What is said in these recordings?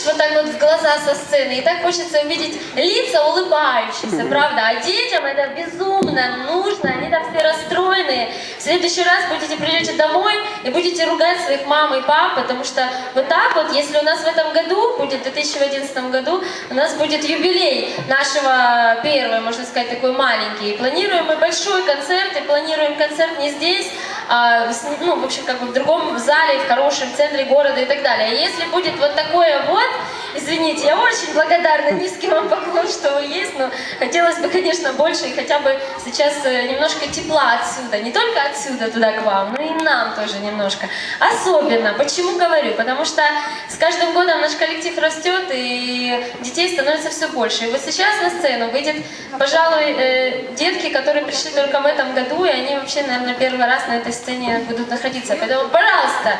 смотришь вот так вот в глаза со сцены, и так хочется увидеть лица улыбающиеся, правда? А детям это безумно нужно, они там все расстроенные. В следующий раз будете придете домой и будете ругать своих мам и пап, потому что вот так вот, если у нас в этом году будет, в 2011 году, у нас будет юбилей нашего первого, можно сказать, такой маленький. И планируем мы большой концерт, и планируем концерт не здесь, а, ну, в общем, как бы в другом зале, в хорошем центре города и так далее. И Если будет вот такое вот, извините, я очень благодарна, низкий вам поклон, что вы есть, но хотелось бы, конечно, больше и хотя бы сейчас э, немножко тепла отсюда, не только отсюда туда к вам, но и нам тоже немножко. Особенно, почему говорю? Потому что с каждым годом наш коллектив растет и детей становится все больше. И вот сейчас на сцену выйдет, пожалуй, э, детки, которые пришли только в этом году, и они вообще, наверное, первый раз на этой сцене будут находиться. Поэтому, пожалуйста,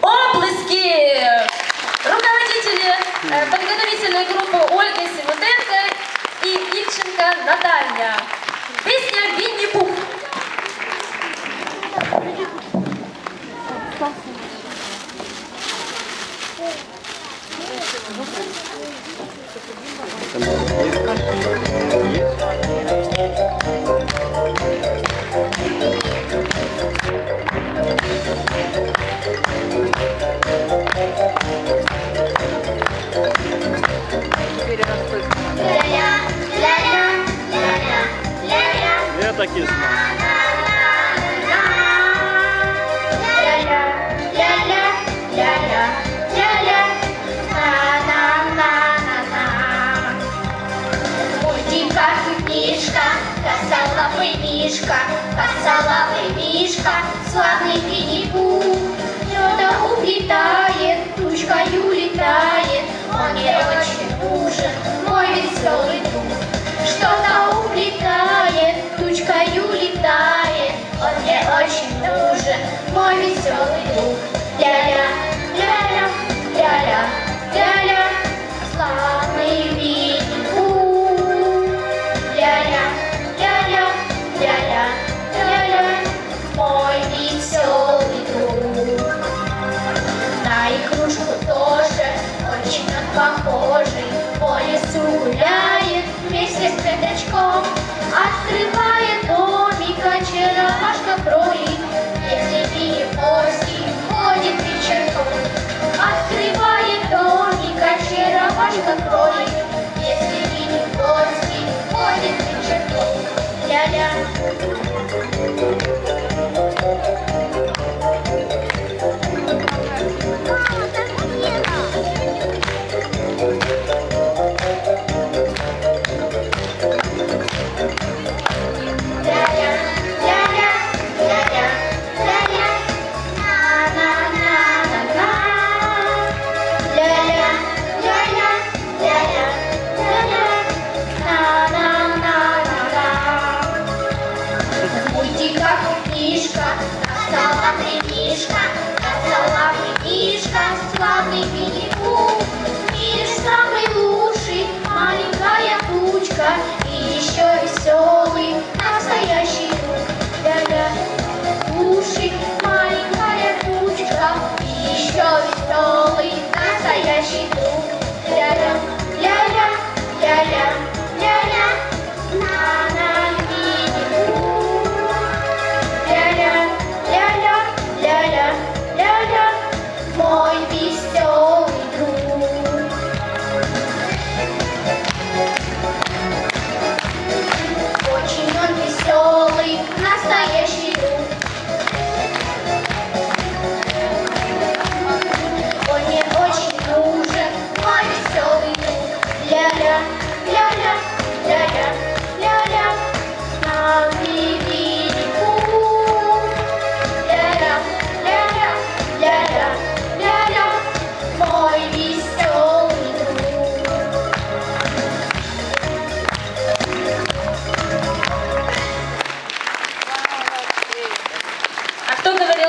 оплески руководители э, подготовительной группы Ольга Симутенко и Ильченко Наталья. Песня «Винни-Пух». Я так знаю. Мишка, косолапый Мишка, косолапый Мишка, славный Винни-Пух. Похожий, по лесу гуляет вместе с пятачком, открывает домик, очаровашка кроет, если Винни-Пух ходит вечерком. Открывает домик, очаровашка кроет, если Винни-Пух ходит вечерком. Ля-ля,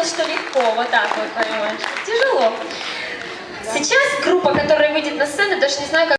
что легко? Вот так вот, понимаешь? Тяжело. Сейчас группа, которая выйдет на сцену, даже не знаю, как